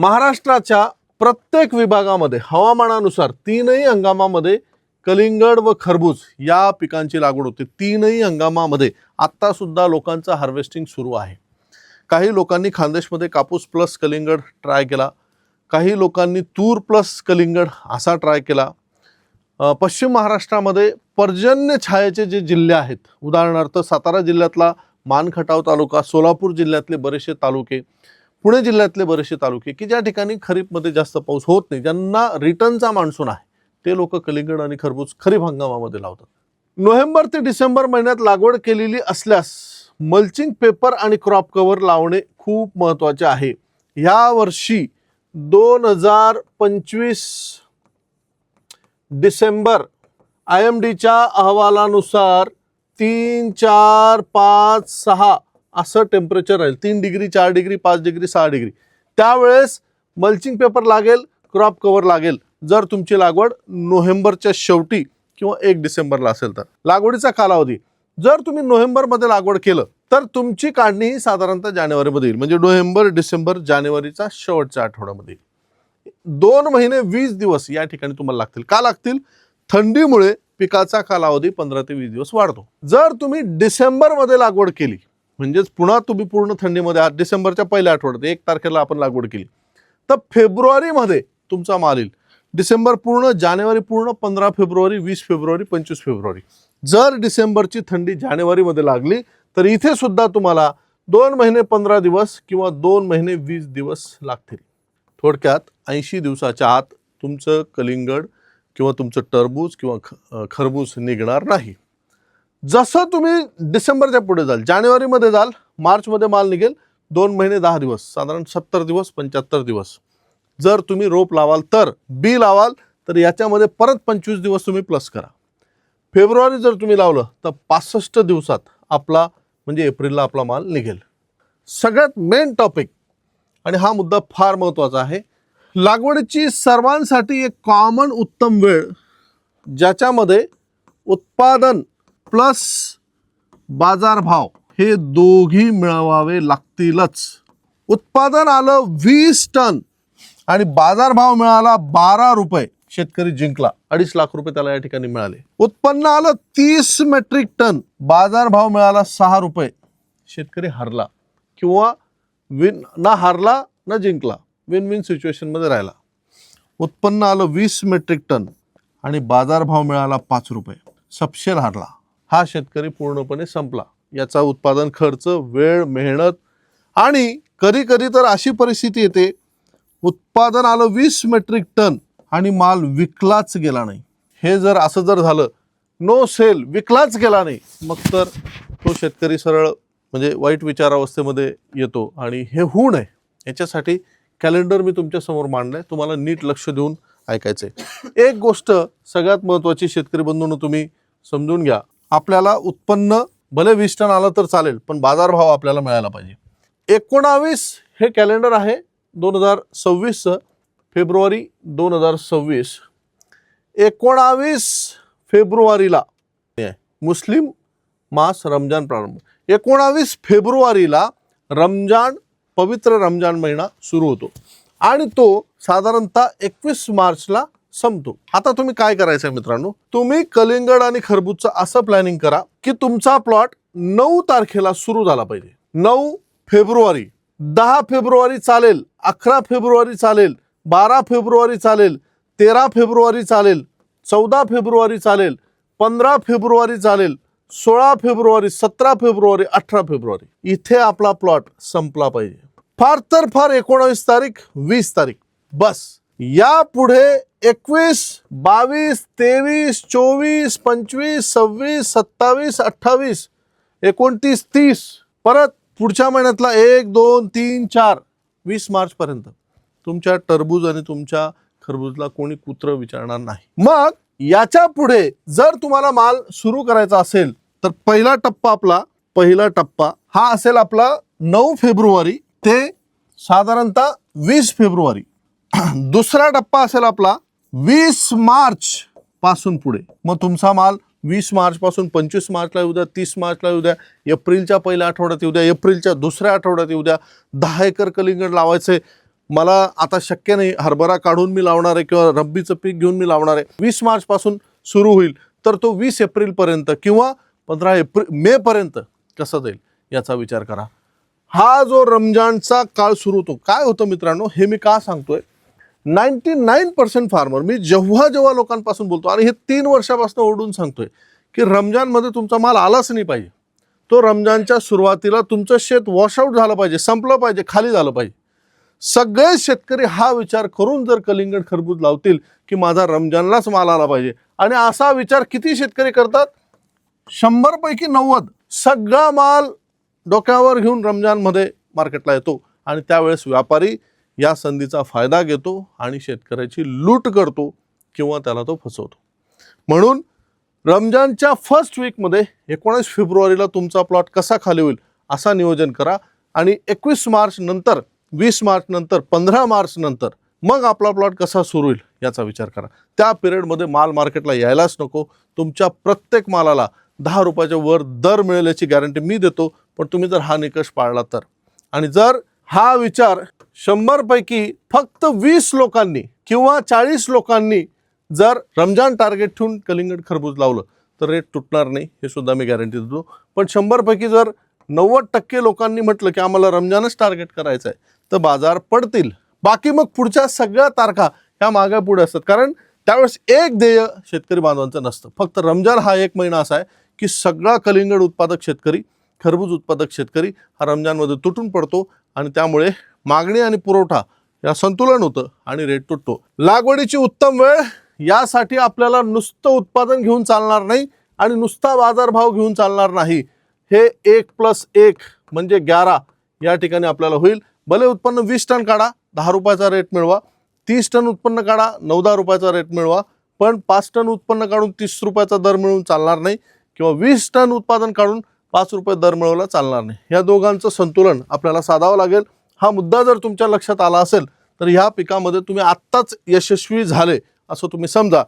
महाराष्ट्राच्या प्रत्येक विभागामध्ये हवामानानुसार तीनही हंगामामध्ये कलिंगड व खरबूज या पिकांची लागवड होते. तीनही हंगामामध्ये आत्तासुद्धा लोकांचं हार्वेस्टिंग सुरू आहे. काही लोकांनी खानदेशमध्ये कापूस प्लस कलिंगड ट्राय केला. काही लोकांनी तूर प्लस कलिंगड असा ट्राय केला. पश्चिम महाराष्ट्रामध्ये पर्जन्य छायेचे जे जिल्हे आहेत उदाहरणार्थ सातारा जिल्ह्यातला मानखटाव तालुका सोलापूर जिल्ह्यातले बरेचसे तालुके पुणे जिल्ह्यातले बरेचसे तालुके की ज्या ठिकाणी खरीपमध्ये जास्त पाऊस होत नाही ज्यांना रिटर्नचा मान्सून आहे ते लोक कलिंगड आणि खरबूज खरीप हंगामामध्ये लावतात. नोव्हेंबर ते डिसेंबर महिन्यात लागवड केलेली असल्यास मल्चिंग पेपर आणि क्रॉप कव्हर लावणे खूप महत्त्वाचे आहे. ह्या वर्षी दोन हजार पंचवीस डिसेंबर आय एम डीच्या अहवालानुसार तीन चार पाच सहा असं टेम्परेचर राहील. तीन डिग्री चार डिग्री पाच डिग्री सहा डिग्री त्यावेळेस मल्चिंग पेपर लागेल क्रॉप कवर लागेल. जर तुमची लागवड नोव्हेंबरच्या शेवटी किंवा एक डिसेंबरला असेल तर. लागवडीचा कालावधी. जर तुम्ही नोव्हेंबरमध्ये लागवड केलं तर तुमची काढणी ही साधारणतः जानेवारीमध्ये येईल. म्हणजे नोव्हेंबर डिसेंबर जानेवारीचा शेवटच्या आठवड्यामध्ये येईल. दोन महिने वीस दिवस या ठिकाणी तुम्हाला लागतील. का लागतील? थंडीमुळे पिकाचा कालावधी पंधरा ते वीस दिवस वाढतो. जर तुम्ही डिसेंबरमध्ये लागवड केली म्हणजेच पुन्हा तुम्ही पूर्ण थंडीमध्ये आहात डिसेंबरच्या पहिल्या आठवड्यात एक तारखेला आपण लागवड केली. तर फेब्रुवारीमध्ये तुमचा माल येईल. डिसेंबर पूर्ण जानेवारी पूर्ण पंधरा फेब्रुवारी वीस फेब्रुवारी पंचवीस फेब्रुवारी. जर डिसेंबरची थंडी जानेवारीमध्ये लागली तर इथे सुद्धा तुम्हाला दोन महिने पंधरा दिवस किंवा दोन महिने वीस दिवस लागतील. थोडक्यात ऐंशी दिवसाच्या आत तुमचं कलिंगड किंवा तुमचं टरबूज किंवा ख खरबूज निघणार नाही. जसं तुम्ही डिसेंबरच्या पुढे जाल जानेवारीमध्ये जाल मार्चमध्ये माल निघेल दोन महिने दहा दिवस साधारण सत्तर दिवस पंच्याहत्तर दिवस. जर तुम्ही रोप लावाल तर बी लावाल तर याच्यामध्ये परत पंचवीस दिवस तुम्ही प्लस करा. फेब्रुवारी जर तुम्ही लावलं तर पासष्ट दिवसात आपला म्हणजे एप्रिलला आपला माल निघेल. सगळ्यात मेन टॉपिक आणि हा मुद्दा फार महत्त्वाचा आहे लागवडीची सर्वांसाठी एक कॉमन उत्तम वेळ ज्याच्यामध्ये उत्पादन प्लस बाजारभाव हे दोघी मिळवावे लागतीलच. उत्पादन आलं वीस टन आणि बाजारभाव मिळाला बारा रुपये. शेतकरी जिंकला. अडीच लाख रुपये त्याला या ठिकाणी मिळाले. उत्पन्न आलं तीस मेट्रिक टन बाजारभाव मिळाला सहा रुपये. शेतकरी हरला किंवा विन ना हारला ना जिंकला. विन विन सिच्युएशनमध्ये राहिला. उत्पन्न आलं वीस मेट्रिक टन आणि बाजारभाव मिळाला पाच रुपये. सपशेल हारला. हा शेतकरी पूर्णपणे संपला. याचा उत्पादन खर्च वेळ मेहनत आणि कधी कधी तर अशी परिस्थिती येते उत्पादन आलं वीस मेट्रिक टन आणि माल विकलाच गेला नाही. हे जर असं जर झालं नो सेल विकलाच गेला नाही मग तर तो शेतकरी सरळ म्हणजे वाईट विचारावस्थेमध्ये येतो आणि हे होऊ नये. याच्यासाठी कॅलेंडर मी तुमच्यासमोर मांडलं मांडलंय. तुम्हाला नीट लक्ष देऊन ऐकायचं आहे एक गोष्ट सगळ्यात महत्त्वाची शेतकरी बंधूंनो तुम्ही समजून घ्या. आपल्याला उत्पन्न भले वीस टन आलं तर चालेल पण बाजारभाव आपल्याला मिळायला पाहिजे. एकोणावीस हे कॅलेंडर आहे दोन हजार सव्वीसचं फेब्रुवारी दोन हजार सव्वीस. एकोणावीस फेब्रुवारीला हे, मुस्लिम मास रमजान प्रारंभ. एकोणावीस फेब्रुवारीला रमजान पवित्र रमजान महिना सुरू होतो. आणि तो साधारणतः एकवीस मार्चला संपतो. आता तुम्ही काय करायचं आहे मित्रांनो? तुम्ही कलिंगड आणि खरबूजचं असं प्लॅनिंग करा की तुमचा प्लॉट नऊ तारखेला सुरू झाला पाहिजे. नऊ फेब्रुवारी दहा फेब्रुवारी चालेल अकरा फेब्रुवारी चालेल बारा फेब्रुवारी चालेल तेरा फेब्रुवारी चालेल चौदा फेब्रुवारी चालेल पंधरा फेब्रुवारी चालेल सोळा फेब्रुवारी सतरा फेब्रुवारी अठरा फेब्रुवारी. इथे आपला प्लॉट संपला पाहिजे. फार तर फार एकोणावीस तारीख वीस तारीख. बस. यापुढे एकवीस बावीस तेवीस चोवीस पंचवीस सव्वीस सत्तावीस अठ्ठावीस एकोणतीस तीस. परत पुढच्या महिन्यातला एक दोन तीन चार. वीस मार्चपर्यंत. तुमच्या टरबूज आणि तुमच्या खरबूजला कोणी कुत्र विचारणार नाही. मग याच्यापुढे जर तुम्हाला माल सुरू करायचा असेल तर पहिला टप्पा आपला पहिला टप्पा हा असेल आपला नऊ फेब्रुवारी ते साधारणतः वीस फेब्रुवारी. दुसरा टप्पा असेल आपला वीस मार्च पासून पुढे. मग तुमचा माल वीस मार्चपासून पंचवीस मार्चला येऊ द्या तीस मार्चला येऊ द्या एप्रिलच्या पहिल्या आठवड्यात येऊ द्या एप्रिलच्या दुसऱ्या आठवड्यात येऊ द्या. दहा एकर कलिंगड लावायचे. मला आता शक्य नाही हरभरा काढून मी लावणार आहे किंवा रब्बीचं पीक घेऊन मी लावणार आहे. वीस मार्चपासून सुरू होईल. तर तो वीस एप्रिलपर्यंत किंवा पंधरा एप्रिल मेपर्यंत कसा जाईल याचा विचार करा. हा जो रमजानचा काळ सुरू होतो काय होतं मित्रांनो? हे मी का सांगतोय? नाईन्टी नाईन पर्सेंट फार्मर मी जेव्हा जेव्हा लोकांपासून बोलतो आणि हे तीन वर्षापासून ओढून सांगतोय की रमजानमध्ये तुमचा माल आलाच नाही पाहिजे. तो रमजानच्या सुरुवातीला तुमचं शेत वॉशआउट झालं पाहिजे संपलं पाहिजे खाली झालं पाहिजे. सगळे शेतकरी हा विचार करून जर कलिंगड खरबूज लावतील की माझा रमजानलाच माल आला पाहिजे. आणि असा विचार किती शेतकरी करतात? शंभरपैकी नव्वद. सगळा माल डोक्यावर घेऊन रमजानमध्ये मार्केटला येतो. आणि त्यावेळेस व्यापारी या संधीचा फायदा घेतो आणि शेतकऱ्याची लूट करतो किंवा त्याला तो फसवतो. म्हणून रमजानच्या फर्स्ट वीकमध्ये एकोणीस फेब्रुवारीला तुमचा प्लॉट कसा खाली होईल असा नियोजन करा आणि एकवीस मार्च नंतर वीस मार्च नंतर पंधरा मार्च नंतर मग आपला प्लॉट कसा सुरू होईल याचा विचार करा. त्या पिरियडमध्ये माल मार्केटला यायलाच नको. तुमच्या प्रत्येक मालाला दहा रुपयाच्या वर दर मिळेल याची गॅरंटी मी देतो. पण तुम्ही जर हा निकष पाळला तर. आणि जर हा विचार शंभरपैकी फक्त वीस लोकांनी किंवा चाळीस लोकांनी जर रमजान टार्गेट ठेवून कलिंगड खरबूज लावलं तर रेट तुटणार नाही हे सुद्धा मी गॅरंटी देतो. पण शंभरपैकी जर नव्वद टक्के लोकांनी म्हटलं की आम्हाला रमजानच टार्गेट करायचं आहे तर बाजार पडतील. बाकी मग पुढच्या सगळ्या तारखा ह्या मागे पुढे असतात. कारण त्यावेळेस एक ध्येय शेतकरी बांधवांचं नसतं. फक्त रमजान हा एक महिना असा आहे की सगळा कलिंगड उत्पादक शेतकरी खरबूज उत्पादक शेतकरी हा रमजानमध्ये तुटून पडतो. आणि त्यामुळे मागणी आणि पुरवठा या संतुलन होतं आणि रेट तुटतो. लागवडीची उत्तम वेळ यासाठी आपल्याला नुसतं उत्पादन घेऊन चालणार नाही आणि नुसता बाजारभाव घेऊन चालणार नाही. हे एक प्लस एक म्हणजे ग्यारा या ठिकाणी आपल्याला होईल. भले उत्पन्न वीस टन काढा दहा रुपयाचा रेट मिळवा. तीस टन उत्पन्न काढा नऊ दहा रुपयाचा रेट मिळवा. पण पाच टन उत्पन्न काढून तीस रुपयाचा दर मिळून चालणार नाही. किंवा वीस टन उत्पादन काढून पाच रुपये दर मिळवला चालणार नाही. या दोघांचं संतुलन आपल्याला साधावं लागेल. हा मुद्दा जर तुमच्या लक्षात आला असेल तर ह्या पिकामध्ये तुम्ही आत्ताच यशस्वी झाले असं तुम्ही समजा.